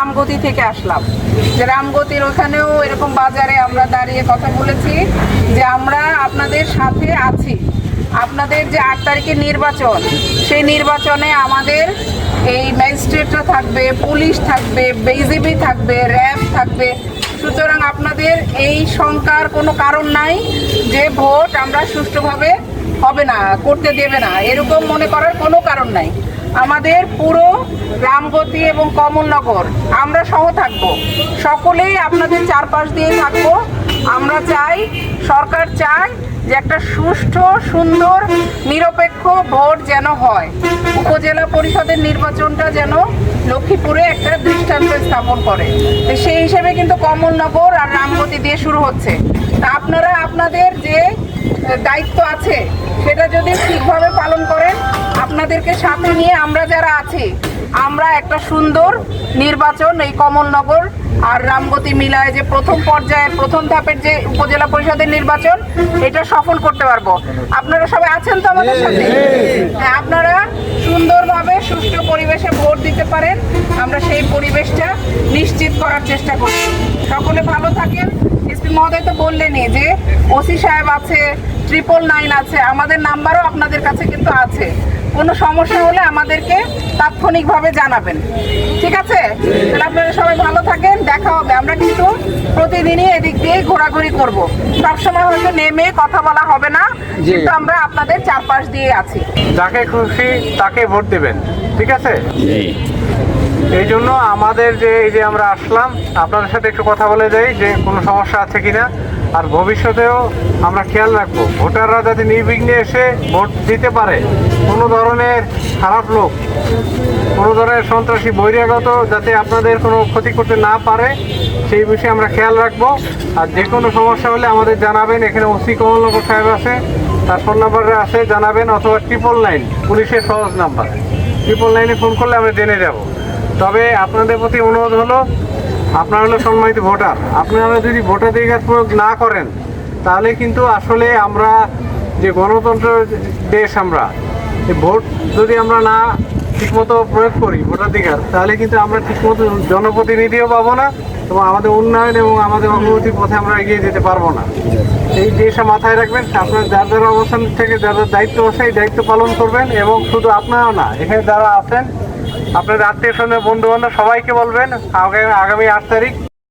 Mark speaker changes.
Speaker 1: রামগতি থেকে আসলাম। যে রামগতির ওখানেও এরকম বাজারে আমরা দাঁড়িয়ে কথা বলেছি যে আমরা আপনাদের সাথে আছি। আপনাদের যে আট তারিখের নির্বাচন, সেই নির্বাচনে আমাদের এই ম্যাজিস্ট্রেটরা থাকবে, পুলিশ থাকবে, বিজিবি থাকবে, র্যাব থাকবে। সুতরাং আপনাদের এই শঙ্কার কোনো কারণ নাই যে ভোট আমরা সুষ্ঠুভাবে হবে না, করতে দেবে না। এরকম মনে করার কোনো কারণ নাই। আমাদের পুরো রামগতি এবং কমলনগর, আমরা সহ থাকব। সকলেই আপনাদের চারপাশ দিয়ে থাকব। আমরা চাই, সরকার চায় যে একটা সুষ্ঠু, সুন্দর, নিরপেক্ষ ভোট যেন হয়। উপজেলা পরিষদের নির্বাচনটা যেন লক্ষ্মীপুরে একটা দৃষ্টান্ত স্থাপন করে। তো সেই হিসেবে কিন্তু কমলনগর আর রামগতি দিয়ে শুরু হচ্ছে। তা আপনারা, আপনাদের যে দায়িত্ব আছে সেটা যদি ঠিকভাবে পালন করেন আপনাদেরকে সাথে নিয়ে আমরা যারা আছি আমরা একটা সুন্দর নির্বাচন এই কমলনগর আর রামগতি মিলায় যে প্রথম পর্যায়ের প্রথম ধাপের যে উপজেলা পরিষদের নির্বাচন এটা সফল করতে পারব। আপনারা সবাই আছেন তো আমাদের সাথে? হ্যাঁ আপনারা সুন্দরভাবে সুষ্ঠু পরিবেশে ভোট দিতে পারেন। আমরা সেই পরিবেশটা নিশ্চিত করার চেষ্টা করি সকলে ভালো থাকেন। এসপি মহোদয় তো বললেনই যে ওসি সাহেব আছে ট্রিপল নাইন আছে, আমাদের নাম্বারও আপনাদের কাছে কিন্তু আছে। কোনো সমস্যা হলে আমাদেরকে তাৎক্ষণিকভাবে জানাবেন। ঠিক আছে? তাহলে আপনারা সবাই ভালো থাকেন, দেখা হবে। আমরা কিন্তু প্রতিদিনই এদিক দিয়ে ঘোরাঘুরি করব। সবসময় হয়তো নেমে কথা বলা হবে না কিন্তু আমরা আপনাদের চারপাশ দিয়ে আছি।
Speaker 2: যাকে খুশি তাকে ভোট দেবেন ঠিক আছে? এই জন্য আমাদের যে এই যে আমরা আসলাম আপনাদের সাথে একটু কথা বলে যাই যে কোনো সমস্যা আছে কিনা। আর ভবিষ্যতেও আমরা খেয়াল রাখব। ভোটাররা যাতে নির্বিঘ্নে এসে ভোট দিতে পারে। কোনো ধরনের খারাপ লোক, কোনো ধরনের সন্ত্রাসী বহিরাগত যাতে আপনাদের কোনো ক্ষতি করতে না পারে, সেই বিষয়ে আমরা খেয়াল রাখব। আর যে কোনো সমস্যা হলে আমাদের জানাবেন। এখানে ওসি কমলনগর সাহেব আছে, তার ফোন নাম্বারে আছে, জানাবেন অথবা ট্রিপল নাইন পুলিশের সহজ নাম্বার। ট্রিপল নাইনে ফোন করলে আমরা জেনে যাব। তবে আপনাদের প্রতি অনুরোধ হলো আপনারা হলো সম্মানিত ভোটার। আপনারা যদি ভোটাধিকার প্রয়োগ না করেন, তাহলে কিন্তু আসলে আমরা যে গণতন্ত্র দেশ আমরা ভোট যদি আমরা না ঠিকমতো প্রয়োগ করি ভোটাধিকার তাহলে কিন্তু আমরা ঠিকমতো জনপ্রতিনিধিও পাবো না এবং আমাদের উন্নয়ন এবং আমাদের অগ্রগতির পথে আমরা এগিয়ে যেতে পারব না। এই জিনিসটা মাথায় রাখবেন, আপনার যার যার অবস্থান থেকে যার যার দায়িত্ব আছে এই দায়িত্ব পালন করবেন এবং শুধু আপনারাও না, এখানে যারা আছেন আপনার আত্মীয় স্বজন বন্ধু বান্ধব সবাইকে বলবেন আগামী আগামী আট তারিখ।